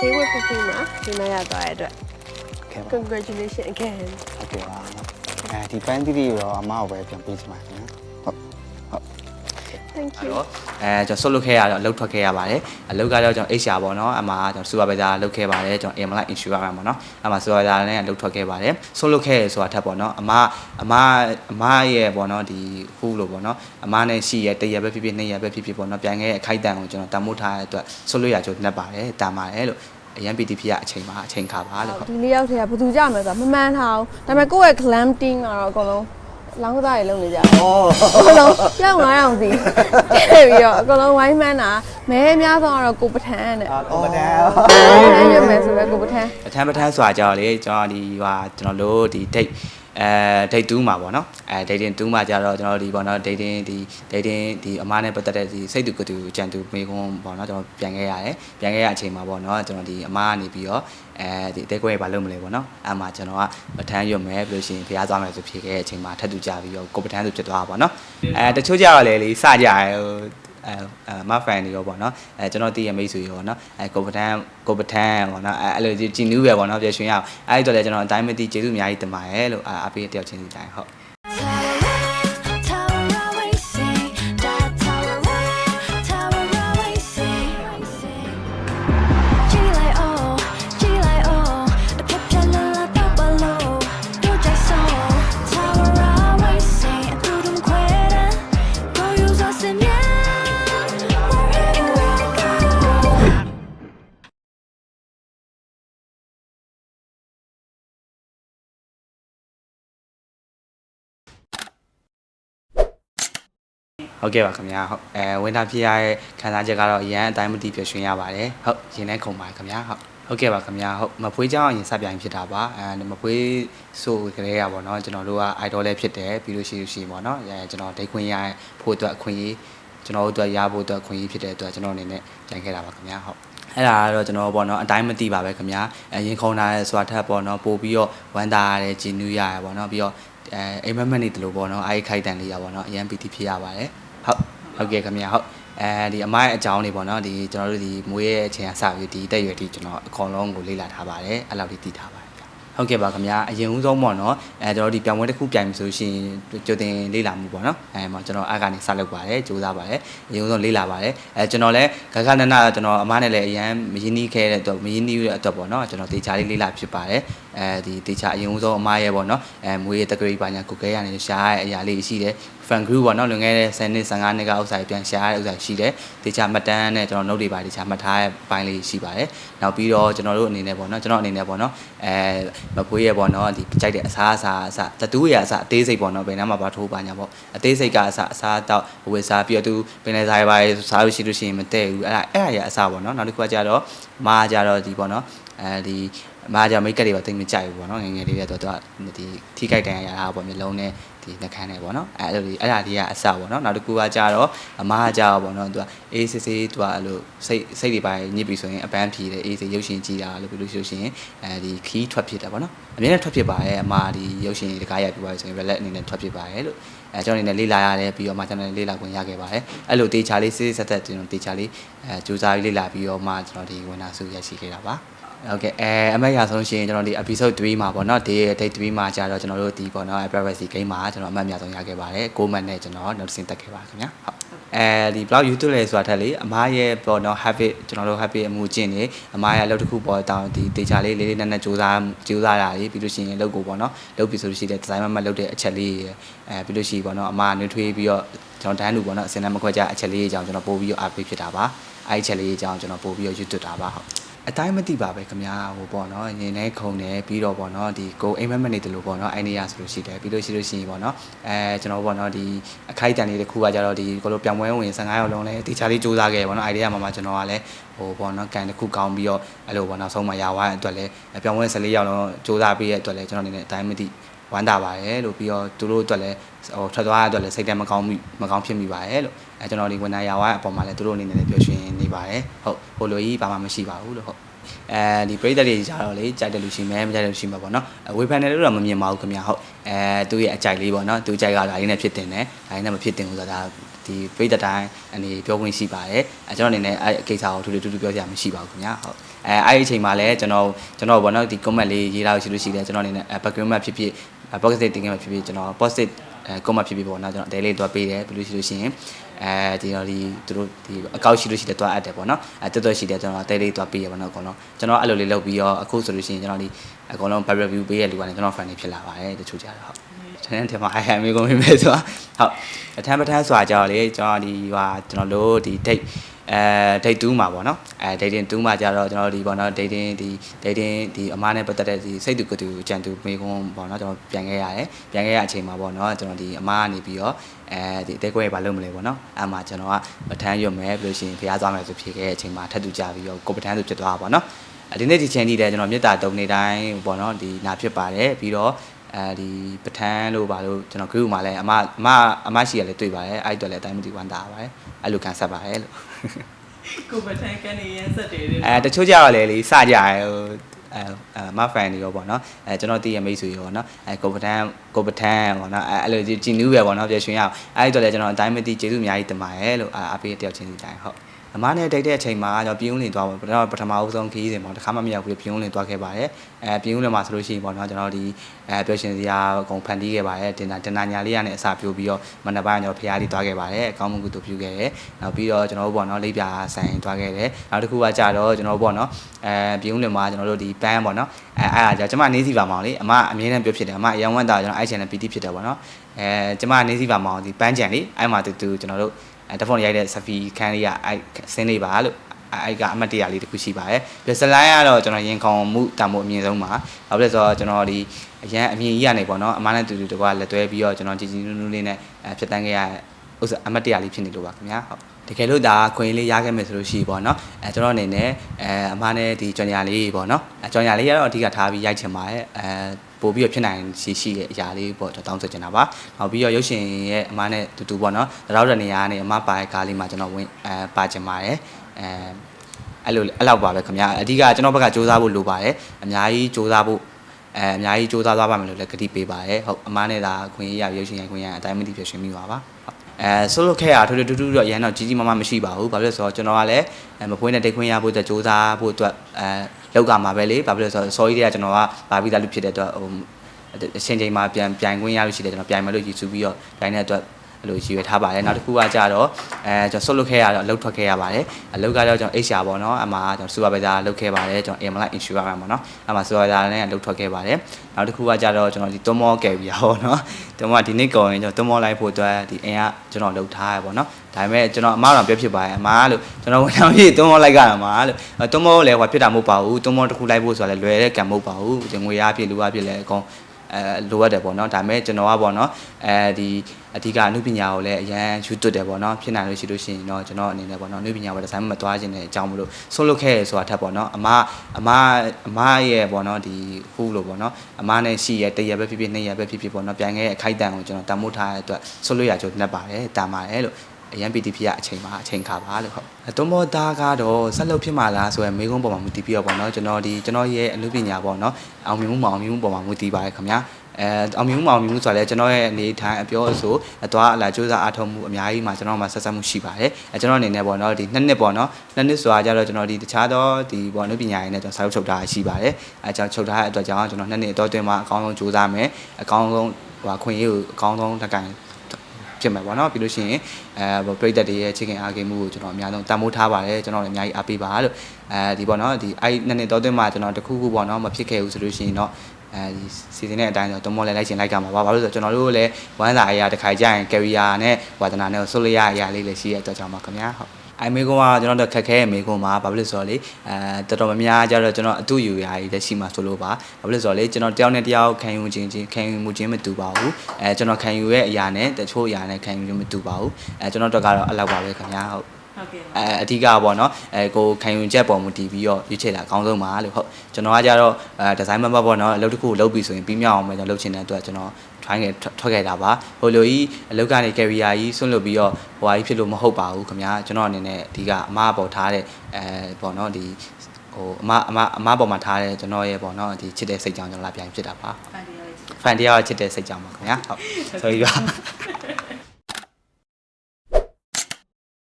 Day with Cookie မှာဒီနေ့ရသွားတဲ့အတွက်ခဲ့ပါ congratulations again ဟုတ်ကဲ့ပါအဲဒီပန်းတီးတွေရောအမကိုပဲပြန်ပေးချင်ပါခင်ဗျာဟုတ်ဟုတ် thank အဲ့ you တော့အဲကျွန်တော်ဆုတ်လုခဲ့ရတော့အလုပ်ထွက်ခဲ့ရပါတယ်အလုပ်ကတော့ကျွန်တော် HR ပေါ့နော်အမှကျွန်တော် supervisor လုပ်ခဲ့ပါတယ်ကျွန်တော် AML insurance ပေါ့နော်အမှ supervisor နဲ့အလုပ်ထွက်ခဲ့ပါတယ်ဆုတ်လုခဲ့ရဆိုတာထက်ပေါ့နော်အမအမအမရဲ့ပေါ့နော်ဒီခုလို့ပေါ့နော်အမနဲ့ရှိရတရက်ပဲဖြစ်ဖြစ်နှစ်ရက်ပဲဖြစ်ဖြစ်ပေါ့နော်ပြန်ခဲ့တဲ့အခိုက်အတန့်ကိုကျွန်တော်တန်မိုးထားတဲ့အတွက်ဆုတ်လုရကြုံနဲ့ပါတယ်တန်ပါတယ်လို့အရန် PTP ကအချိန်ပါအချိန်ခါပါလို့ဟုတ်ဒီလေးယောက်ထဲကဘယ်သူကြမယ်ဆိုတာမမှန်းထားဘူးဒါပေမဲ့ကိုယ့်ရဲ့ glam team ကတော့အကုန်လုံး လောင်းကစားတွေလုပ်နေကြတယ်အော်အကုန်လုံးပြောင်း900စီထည့်ပြီးတော့အကုန်လုံးဝိုင်းမှန်းတာမဲအများဆုံးကတော့ကိုပထန်းနဲ့အော်တော့တယ်ပထန်းရွတ်မယ်ဆိုပဲကိုပထန်းပထမပထမဆိုတာကြတော့လေကျွန်တော်ဒီဟာကျွန်တော်တို့ဒီ date အဲ date 2မှာပေါ့နော်အဲ dating 2မှာကြတော့ကျွန်တော်ဒီပေါ့နော် dating ဒီ dating ဒီအမားနဲ့ပတ်သက်တဲ့ဒီစိတ်တူကတူကြံတူမေခွန်းပေါ့နော်ကျွန်တော်ပြန်ခဲ့ရတယ်ပြန်ခဲ့ရအချိန်မှာပေါ့နော်ကျွန်တော်ဒီအမားကနေပြီးတော့အဲဒီအသေးကွဲဘာလုပ်မလဲပေါ့နော်အဲမှာကျွန်တော်ကပထမ်းရွတ်မယ်ပြီးလို့ရှိရင်ဖျားသွားမယ်ဆိုဖြစ်ခဲ့တဲ့အချိန်မှာထပ်တူကြပြီးတော့ကိုပထမ်းဆိုဖြစ်သွားတာပေါ့နော်အဲတချို့ကြတော့လေလေစကြရဲဟို အဲအဲမဖန်တွေရောပေါ့နော်အဲကျွန်တော်တည်ရမိတ်ဆွေရောပေါ့နော်အဲကိုပထန်းကိုပထန်းပေါ့နော်အဲအဲ့လိုကြည်နူးပဲပေါ့နော်ပြရွှင်ရအောင်အဲ့ဒီတော့လေကျွန်တော်အတိုင်းမသိကျေးဇူးအများကြီးတင်ပါတယ်လို့အာအဖေတယောက်ချင်းစီတိုင်းဟုတ် ဟုတ်ကဲ့ပါခင်ဗျာဟုတ်အဲဝင်တာဖြစ်ရတဲ့ခံစားချက်ကတော့အရန်အတိုင်းမတိပြွှင်ရပါတယ်ဟုတ်ရင်ထဲခုံပါခင်ဗျာဟုတ်ဟုတ်ကဲ့ပါခင်ဗျာဟုတ်မဖွေးကြောင်းရင်စပြိုင်ဖြစ်တာပါအဲမဖွေးဆိုကလေးရပါတော့ကျွန်တော်တို့က idol လေးဖြစ်တယ်ပြီးလို့ရှိရှိပါတော့အဲကျွန်တော်ဒိတ်ခွင့်ရဖို့အတွက်အခွင့်အရေးကျွန်တော်တို့အတွက်ရဖို့အတွက်အခွင့်အရေးဖြစ်တဲ့အတွက်ကျွန်တော်အနေနဲ့ကြံခဲ့တာပါခင်ဗျာဟုတ်အဲ့ဒါကတော့ကျွန်တော်ပေါ့နော်အတိုင်းမသိပါပဲခင်ဗျာအရင်ခုံတာရဲဆိုတာထက်ပေါ့နော်ပို့ပြီးတော့ဝမ်းသာရတယ်ဂျင်းနူးရတယ်ပေါ့နော်ပြီးတော့အဲအိမ်မက်မက်နေတယ်လို့ပေါ့နော်အားရခိုက်တန်လေးရပါတော့အရန်ပီတီဖြစ်ရပါတယ် ဟုတ်ဟုတ်ကဲ့ခင်ဗျာဟုတ်အဲဒီအမိုင်းအကြောင်းတွေပေါ့နော်ဒီကျွန်တော်တို့ဒီမွေးရဲ့အချိန်အစပြီးဒီတက်ရွယ်ဒီကျွန်တော်အကုန်လုံးကိုလေ့လာထားပါတယ်အဲ့လောက်ထိသိထားပါတယ်ဗျ ဟုတ်ကဲ့ပါခင်ဗျာအရင်ဦးဆုံးပေါ့နော်အဲကျွန်တော်ဒီပြောင်းပွဲတစ်ခုပြိုင်လို့ဆိုရှင်ကြိုတင်လေ့လာမှုပေါ့နော်အဲမှာကျွန်တော်အကနေစလုပ်ပါတယ်ကြိုးစားပါတယ်အရင်ဦးဆုံးလေ့လာပါတယ်အဲကျွန်တော်လည်းဂဂနနကျွန်တော်အမားနဲ့လည်းအရန်မရင်းနှီးခဲ့တဲ့အတွက်မရင်းနှီးတဲ့အတွက်ပေါ့နော်ကျွန်တော်တေချာလေးလေ့လာဖြစ်ပါတယ်အဲဒီတေချာအရင်ဦးဆုံးအမားရဲ့ပေါ့နော်အဲမွေးရဲ့တက္ကရီပါညာကိုကဲရနေရှားရဲ့အရာလေးရှိတယ် fan group ပေါ့နော်လွန်ခဲ့တဲ့10နှစ်15နှစ်ကဥစ္စာတွေပြန်ရှားတဲ့ဥစ္စာရှိတယ်တေချာမှတ်တမ်းနဲ့ကျွန်တော် note တွေပါတေချာမှတ်ထားတဲ့ပိုင်းလေးရှိပါတယ်နောက်ပြီးတော့ကျွန်တော်တို့အနေနဲ့ပေါ့နော်ကျွန်တော်အနေနဲ့ပေါ့နော် အဲမပွေးရပေါ့နော်ဒီကြိုက်တဲ့အစားအစာအစားတတူးရအစားအသေးစိတ်ပေါ့နော်ဘယ်နှမ်းမှာပါထိုးပါညာပေါ့အသေးစိတ်ကအစားအစားတော့ဝေစားပြီးတော့သူပင်လယ်စားရပါစားလို့ရှိလို့ရှိရင်မတည့်ဘူးအဲ့ဒါအဲ့ဒါရအစားပေါ့နော်နောက်တစ်ခုကကြတော့မာကြတော့ဒီပေါ့နော်အဲဒီ မာကြမိတ်ကလေးပါတိတ်မကြိုက်ဘူးပေါ့နော်ငယ်ငယ်လေးတော့သူကဒီထိခိုက်တန်ရရတာပေါ့မျိုးလုံးနဲ့ဒီနှကန်းနဲ့ပေါ့နော်အဲ့လိုအဲ့ဒါလေးကအစပေါ့နော်နောက်တစ်ခုကကြတော့အမားကြတော့ပေါ့နော်သူကအေးစစ်စစ်သူကအဲ့လိုစိတ်စိတ်တွေပိုင်းညစ်ပြီဆိုရင်အပန်းဖြေတယ်အေးစစ်ရုပ်ရှင်ကြည့်တာလို့ပြောလို့ရှိရင်အဲဒီခီးထွက်ဖြစ်တယ်ပေါ့နော်အမြဲတမ်းထွက်ဖြစ်ပါရဲ့အမားဒီရုပ်ရှင်တကားရိုက်ပြပါဆိုရင် relax အနေနဲ့ထွက်ဖြစ်ပါရဲ့လို့အဲကျွန်တော်အနေနဲ့လေးလာရတယ်ပြီးတော့မှကျွန်တော်လေးလာခွင့်ရခဲ့ပါတယ်အဲ့လိုတေချာလေးစစ်စစ်ဆက်သက်ကျွန်တော်တေချာလေးအဲစူးစမ်းပြီးလေးလာပြီးတော့မှကျွန်တော်ဒီဝင်နာစုရရှိခဲ့တာပါ ဟုတ်ကဲ့အဲအမက်ရဆုံးရှင်ကျွန်တော်ဒီ episode 3မှာပေါ့နော် day day 3မှာကြာတော့ကျွန်တော်တို့ဒီပေါ့နော် privacy game မှာကျွန်တော်အမတ်အများဆုံးရခဲ့ပါတယ်6 month နဲ့ကျွန်တော် noticing တက်ခဲ့ပါခင်ဗျာဟုတ်အဲဒီ blog youtube လေဆိုတာထက်လေအမားရဲ့ပေါ့နော် habit ကျွန်တော်တို့ habit အမှုကျင့်နေအမားရဲ့အလုပ်တစ်ခုပေါ်တောင်းဒီ data လေးလေးလေးနက်နက်စူးစမ်းစူးစမ်းတာလေးပြီးလို့ရှိရင်လုပ်ကိုပေါ့နော်လုပ်ပြီးဆိုလို့ရှိရင် design မမလုပ်တဲ့အချက်လေးအဲပြီးလို့ရှိရင်ပေါ့နော်အမားနှွေးထွေးပြီးတော့ကျွန်တော်တန်းလူပေါ့နော်အစင်နဲ့မခွက်ကြအချက်လေးအကြောင်းကျွန်တော်ပို့ပြီးတော့ update ဖြစ်တာပါအဲ့ဒီအချက်လေးအကြောင်းကျွန်တော်ပို့ပြီးတော့ YouTube တာပါဟုတ် အတိုင်းမသိပါပဲခင်ဗျာဟိုပေါ့နော်ငင်းနေခုံနေပြီးတော့ပေါ့နော်ဒီကိုအိမ်မက်မက်နေတယ်လို့ပေါ့နော်အိုင်နေရဆိုလို့ရှိတယ်ပြီးလို့ရှိလို့ရှိရင်ပေါ့နော်အဲကျွန်တော်ပေါ့နော်ဒီအခိုက်အတန်လေးတစ်ခုကကြတော့ဒီကိုလိုပြောင်းပွဲဝင်15ရောက်လုံးလဲတေချာလေးစူးစမ်းခဲ့ပေါ့နော်အိုင်ဒီယာမှာမှကျွန်တော်ကလည်းဟိုပေါ့နော်ကန်တစ်ခုကောင်းပြီးတော့အဲ့လိုပေါ့နောက်ဆုံးမှရသွားတဲ့အတွက်လဲပြောင်းပွဲ14ရောက်လုံးစူးစမ်းပြီးတဲ့အတွက်လဲကျွန်တော်အနေနဲ့အတိုင်းမသိဝမ်းသာပါတယ်လို့ပြီးတော့သူတို့အတွက်လည်းဟိုထွက်သွားတဲ့အတွက်လည်းစိတ်ထဲမကောင်းမိမကောင်းဖြစ်မိပါတယ်လို့အဲကျွန်တော်ဒီဝန်နာရဝါအပေါ်မှာလည်းသူတို့အနေနဲ့လည်းပြောရှင်နေ ပါတယ်ဟုတ်ဟိုလိုကြီးဘာမှမရှိပါဘူးလို့ဟုတ်အဲဒီပရိသတ်တွေကြတော့လေကြိုက်တယ်လို့ရှိမယ်မကြိုက်တယ်လို့ရှိမှာပေါ့နော်အဝေဖန်တယ်လို့တော့မမြင်ပါဘူးခင်ဗျာဟုတ်အဲသူ့ရဲ့အကြိုက်လေးပေါ့နော်သူကြိုက်ကတော့ဒါလေးနဲ့ဖြစ်တင်တယ်ဒါလေးနဲ့မဖြစ်တင်ဘူးဆိုတာဒါဒီပရိသတ်တိုင်းအနေပြောခွင့်ရှိပါတယ်အဲကျွန်တော်အနေနဲ့အဲကိစ္စကိုထူးထူးထူးထူးပြောစရာမရှိပါဘူးခင်ဗျာဟုတ်အဲအဲ့ဒီအချိန်မှာလည်းကျွန်တော်ကျွန်တော်ဘောနော်ဒီ comment လေးရေးလာလို့ရှိလို့ရှိတယ်ကျွန်တော်အနေနဲ့ background မှာဖြစ်ဖြစ် positive thinking မှာဖြစ်ဖြစ်ကျွန်တော် positive အဲ comment ဖြစ်ဖြစ်ပေါ့နော်ကျွန်တော် daily တော့ပေးတယ်ပြီးလို့ရှိလို့ရှိရင် အဲဒီတော့ဒီသူတို့ဒီအကောက်ရှိလို့ရှိတယ်တွားအပ်တယ်ပေါ့နော်အဲတော်တော်ရှိတယ်ကျွန်တော် daily တွားပေးရပါတော့အကုန်လုံးကျွန်တော်အဲ့လိုလေးလုပ်ပြီးတော့အခုဆိုလို့ရှိရင်ကျွန်တော်ဒီအကုန်လုံး back review ပေးရလူကလည်းကျွန်တော် fan တွေဖြစ်လာပါတယ်တချို့ကြတော့ဟုတ်ကျွန်တော်တင်မှာဟိုင်ဟန်မေကုန်ပြီမဲ့ဆိုတော့ဟုတ်အထမ်းပထမ်းဆိုတာကြောင့်လေကျွန်တော်ဒီဟာကျွန်တော်တို့ဒီ date အဲ date 2မှာပေါ့နော်အဲ dating 2မှာကြတော့ကျွန်တော်ဒီပေါ့နော် dating ဒီ dating ဒီအမားနဲ့ပတ်သက်တဲ့ဒီစိတ်တူကတူကြံတူမေကွန်းပေါ့နော်ကျွန်တော်ပြန်ခဲ့ရတယ်ပြန်ခဲ့ရအချိန်မှာပေါ့နော်ကျွန်တော်ဒီအမားကနေပြီးတော့အဲဒီအသေးကွဲဘာလုပ်မလဲပေါ့နော်အဲမှာကျွန်တော်ကပထမ်းရွတ်မယ်ပြီးလို့ရှိရင်ဖျားသွားမယ်ဆိုဖြစ်ခဲ့တဲ့အချိန်မှာထပ်တူကြပြီးတော့ကိုပထမ်းဆိုဖြစ်သွားတာပေါ့နော်အဲဒီနေ့ဒီချိန်ကြီးလည်းကျွန်တော်မေတ္တာတုံနေတိုင်းပေါ့နော်ဒီနာဖြစ်ပါတယ်ပြီးတော့ အဲဒီပထမ်းလို့ပါလို့ကျွန်တော် group မှာလည်းအမအမအမရှိရလည်းတွေ့ပါတယ်အဲ့အတွက်လည်းအတိုင်းမသိဝမ်းသာပါတယ်အဲ့လိုကန်ဆက်ပါတယ်လို့ကိုပထန်ကန်နေရန်ဆက်တယ်တဲ့အဲတချို့ကြတော့လေလေစကြရဲဟိုအဲအဲမဖန်တွေရောပေါ့နော်အဲကျွန်တော်တည်ရမိတ်ဆွေရောပေါ့နော်အဲကိုပထန်ကိုပထန်ပေါ့နော်အဲအဲ့လိုကြည်နူးပဲပေါ့နော်ပြည့်ရွှင်ရအောင်အဲ့ဒီတော့လေကျွန်တော်အတိုင်းမသိကျေးဇူးအများကြီးတင်ပါတယ်လို့အားပေးတယောက်ချင်းစီတိုင်းဟုတ် အမနဲ့တိတ်တဲ့အချိန်မှာကျွန်တော်ပြင်းဦးလင်သွားပါကျွန်တော်ပထမအဦးဆုံးခရီးစဉ်ပေါ့တစ်ခါမှမရောက်ဘူးပြင်းဦးလင်သွားခဲ့ပါတယ်အဲပြင်းဦးလင်မှာဆိုလို့ရှိရင်ပေါ့နော်ကျွန်တော်ဒီအဲပျော်ရှင်စရာအကုန်ဖန်တီးခဲ့ပါတယ်တင်တာတင်တာညာလေးရနဲ့အစာပြိုးပြီးတော့မနက်ပိုင်းကျွန်တော်ဖျားလေးသွားခဲ့ပါတယ်အကောင်းမှုကုသိုလ်ပြုခဲ့တယ်နောက်ပြီးတော့ကျွန်တော်တို့ပေါ့နော်လိပ်ပြာဆိုင်သွားခဲ့တယ်နောက်တစ်ခုကကြတော့ကျွန်တော်တို့ပေါ့နော်အဲပြင်းဦးလင်မှာကျွန်တော်တို့ဒီပန်းပေါ့နော်အဲအဲ့အားကြကျွန်မနေစီပါမောင်လေအမအမြဲတမ်းပြောဖြစ်တယ်အမအရန်ဝမ်းတာကျွန်တော်အဲ့ channel PT ဖြစ်တယ်ပေါ့နော်အဲကျွန်မနေစီပါမောင်ဒီပန်းကြံလေးအဲ့မှာတူတူကျွန်တော်တို့ အဲတဖုန်းရိုက်တဲ့ selfie ခန်းလေးကအဲ့ဆင်းလေးပါလို့အဲ့ကအမတ်တရလေးတစ်ခုရှိပါတယ်ပြီးစလိုင်းကတော့ကျွန်တော်ရင်ခုန်မှုတန်ဖို့အမြင့်ဆုံးပါဘာဖြစ်လဲဆိုတော့ကျွန်တော်ဒီအရန်အမြင့်ကြီးရနေပေါ့နော်အမနဲ့တူတူတကွာလက်တွဲပြီးတော့ကျွန်တော်ကြည်ကြည်နူးနူးလေးနဲ့အဲဖြတ်တန်းခဲ့ရဥစ္စာအမတ်တရလေးဖြစ်နေလို့ပါခင်ဗျာဟုတ်တကယ်လို့ဒါခွင့်လေးရခဲ့မယ်ဆိုလို့ရှိပေါ့နော်အဲကျွန်တော်အနေနဲ့အဲအမနဲ့ဒီကြော်ညာလေးပေါ့နော်အဲကြော်ညာလေးကတော့အဓိကထားပြီးရိုက်ချင်ပါတယ်အဲ ပို့ပြီးတော့ဖြစ်နိုင်ရှိရှိတဲ့အရာလေးပေါ့ကျွန်တော်တောင်းဆိုချင်တာပါနောက်ပြီးတော့ရုပ်ရှင်ရဲ့အမနဲ့တူတူပေါ့နော်တရောက်တဲ့နေရာကနေအမပါတဲ့ကားလေးမှာကျွန်တော်ဝင်အဲပါချင်ပါတယ်အဲအဲ့လိုအဲ့လောက်ပါပဲခင်ဗျာအဓိကကျွန်တော်ဘက်ကစူးစမ်းဖို့လိုပါတယ်အများကြီးစူးစမ်းဖို့အဲအများကြီးစူးစမ်းသွားပါမယ်လို့လည်းကတိပေးပါတယ်ဟုတ်အမနဲ့ဒါခွင့်ရရုပ်ရှင်ရိုက်ခွင့်ရအတိုင်းမသိဖြစ်ရှင်မိပါပါဟုတ် အဲဆိုလို့ခဲ့ရထိုးတူတူတော့ရန်တော့ကြီးကြီးမားမားမရှိပါဘူးဘာဖြစ်လို့လဲဆိုတော့ကျွန်တော်ကလည်းမဖွေးနဲ့တိတ်ခွင့်ရဖို့အတွက်စူးစမ်းဖို့အတွက်အဲလောက်ကမှာပဲလေဘာဖြစ်လို့လဲဆိုတော့ sorry တွေကကျွန်တော်ကဗာပြီးသားလူဖြစ်တဲ့အတွက်ဟိုအချင်းချင်းမှာပြန်ပြိုင်ခွင့်ရလို့ရှိတယ်ကျွန်တော်ပြိုင်မယ်လို့ရည်စူးပြီးတော့ပြိုင်တဲ့အတွက် အဲ့လိုရည်ရွယ်ထားပါတယ်နောက်တစ်ခုကကြတော့အဲကျွန်တော်ဆွတ်လွတ်ခဲ့ရတော့လှုပ်ထွက်ခဲ့ရပါတယ်အလုပ်ကတော့ကျွန်တော် HR ပေါ့နော်အမှကျွန်တော် supervisor လုပ်ခဲ့ပါတယ်ကျွန်တော် Airline Insurance ပေါ့နော်အမှ supervisor နဲ့လှုပ်ထွက်ခဲ့ပါတယ်နောက်တစ်ခုကကြတော့ကျွန်တော်ဒီတွမောကယ်ရီယာပေါ့နော်တွမောဒီနေ့ကုန်ရင်ကျွန်တော်တွမောလိုက်ဖို့အတွက်ဒီအင်ကကျွန်တော်လှုပ်ထားရပေါ့နော်ဒါပေမဲ့ကျွန်တော်အမားတော့ပြောဖြစ်ပါတယ်အမားလို့ကျွန်တော်ဝန်ထမ်းကြီးတွမောလိုက်ကြတာမှာလို့တွမောလည်းဟိုဖြစ်တာမဟုတ်ပါဘူးတွမောတစ်ခုလိုက်ဖို့ဆိုတာလည်းလွယ်တဲ့ကံမဟုတ်ပါဘူးငွေရအဖြစ်လူအဖြစ်လည်းအကုန် အဲလိုအပ်တယ်ပေါ့နော်ဒါပေမဲ့ကျွန်တော်ကပေါ့နော်အဲဒီအဓိကအမှုပညာကိုလည်းအရန်ယူသွတ်တယ်ပေါ့နော်ဖြစ်နိုင်လို့ရှိလို့ရှိရင်တော့ကျွန်တော်အနေနဲ့ပေါ့နော်အမှုပညာဝယ်ဒီဇိုင်းမသွားခြင်းတဲ့အကြောင်းမလို့ဆုံးလုပ်ခဲ့ရဆိုတာထက်ပေါ့နော်အမအမအမရဲ့ပေါ့နော်ဒီခုလို့ပေါ့နော်အမနဲ့ရှိရဲ့တရက်ပဲဖြစ်ဖြစ်နှစ်ရက်ပဲဖြစ်ဖြစ်ပေါ့နော်ပြန်ခဲ့တဲ့အခိုက်အတန့်ကိုကျွန်တော်တမိုးထားတဲ့အတွက်ဆုံးလို့ရကြုံနဲ့ပါတယ်တာပါတယ်လို့ အရန်ပီတီဖီကအချိန်မှာအချိန်ခါပါလို့ဟုတ်အသွမောသားကတော့ဆက်လုပ်ဖြစ်မှာလားဆိုရယ်မေကုန်းပေါ်မှာမူတည်ပြီးတော့ပေါ့နော်ကျွန်တော်ဒီကျွန်တော်ရဲ့အမှုပညာပေါ့နော်အောင်မြင်မှုမအောင်မြင်မှုပေါ်မှာမူတည်ပါတယ်ခင်ဗျာအဲအောင်မြင်မှုမအောင်မြင်မှုဆိုတော့လေကျွန်တော်ရဲ့အနေထိုင်အပြောအဆိုအသွားအလာစူးစမ်းအားထုတ်မှုအများကြီးမှာကျွန်တော်မှာဆက်ဆက်မှုရှိပါတယ်အဲကျွန်တော်အနေနဲ့ပေါ့နော်ဒီနှစ်နှစ်ပေါ့နော်နှစ်နှစ်ဆိုတာကြတော့ကျွန်တော်ဒီတခြားသောဒီပေါ့နုပညာရေးနဲ့ကျွန်တော်စာရုပ်ချုပ်ထားရှိပါတယ်အဲကျွန်တော်ချုပ်ထားတဲ့အတွက်ကြောင့်ကျွန်တော်နှစ်နှစ်အတော်တွင်မှာအကောင်းဆုံးစူးစမ်းမယ်အကောင်းဆုံးဟိုခွင့်ရေးကိုအကောင်းဆုံးလက်ကန် ဖြစ်မယ်ပေါ့နော်ပြီးလို့ရှိရင်အဲပရိသတ်တွေရဲ့ချစ်ခင်အားကိမှုကိုကျွန်တော်အများဆုံးတန်ဖိုးထားပါတယ်ကျွန်တော်လည်းအများကြီးအားပေးပါလို့အဲဒီပေါ့နော်ဒီအဲ့နှစ်နှစ်တော်တွင်မှာကျွန်တော်တခုခုပေါ့နော်မဖြစ်ခဲ့ဘူးဆိုလို့ရှိရင်တော့အဲဒီစီစဉ်တဲ့အတိုင်းဆိုတော့မောလဲလိုက်ရှင်လိုက်ကြမှာပါဘာလို့လဲဆိုတော့ကျွန်တော်တို့လည်းဝမ်းစာအရာတစ်ခါကြရင် career နဲ့ဝါသနာနဲ့ဆုလို့ရအရာလေးလည်းရှိရတဲ့အတွက်ကြောင့်ပါခင်ဗျာဟုတ် အိုင်မေကွန်ကကျွန်တော်တို့ခက်ခဲရဲ့မေကွန်မှာဘာဖြစ်လို့ဆိုတော့လေအဲတော်တော်များများကြတော့ကျွန်တော်အတူယူရာကြီးလက်ရှိမှာဆိုလို့ပါဘာဖြစ်လို့ဆိုတော့လေကျွန်တော်တယောက်နဲ့တယောက်ခံယူခြင်းချင်းခံယူမှုချင်းမတူပါဘူးအဲကျွန်တော်ခံယူရဲ့အရာနဲ့တချို့အရာနဲ့ခံယူခြင်းမတူပါဘူးအဲကျွန်တော်တို့ကတော့အလောက်ပါပဲခင်ဗျာဟုတ်ဟုတ်ကဲ့အဲအဓိကပေါ့နော်အဲကိုခံယူချက်ပေါ်မူတည်ပြီးတော့ရွေးချယ်တာအကောင်းဆုံးပါလို့ဟုတ်ကျွန်တော်ကကြတော့အဲဒီဇိုင်းမမပေါ့နော်အလုပ်တစ်ခုလုပ်ပြီဆိုရင်ပြီးမြောက်အောင်ပဲကျွန်တော်လုပ်ချင်တဲ့အတွက်ကျွန်တော် try ခဲ့ထွက်ခဲ့တာပါဟိုလိုကြီးအလုပ်ကနေ career ကြီးဆွန့်လွတ်ပြီးတော့ဟိုဟာကြီးဖြစ်လို့မဟုတ်ပါဘူးခင်ဗျာကျွန်တော်အနေနဲ့အဓိကအမပေါ်ထားတဲ့အဲပေါ့နော်ဒီဟိုအမအမအမပေါ်မှာထားတဲ့ကျွန်တော်ရဲ့ပေါ့နော်ဒီချစ်တဲ့စိတ်ကြောင့်ကျွန်တော်လာပြန်ဖြစ်တာပါဖန်တီးရတဲ့ fan တရားချစ်တဲ့စိတ်ကြောင့်ပါခင်ဗျာဟုတ် sorry ပါ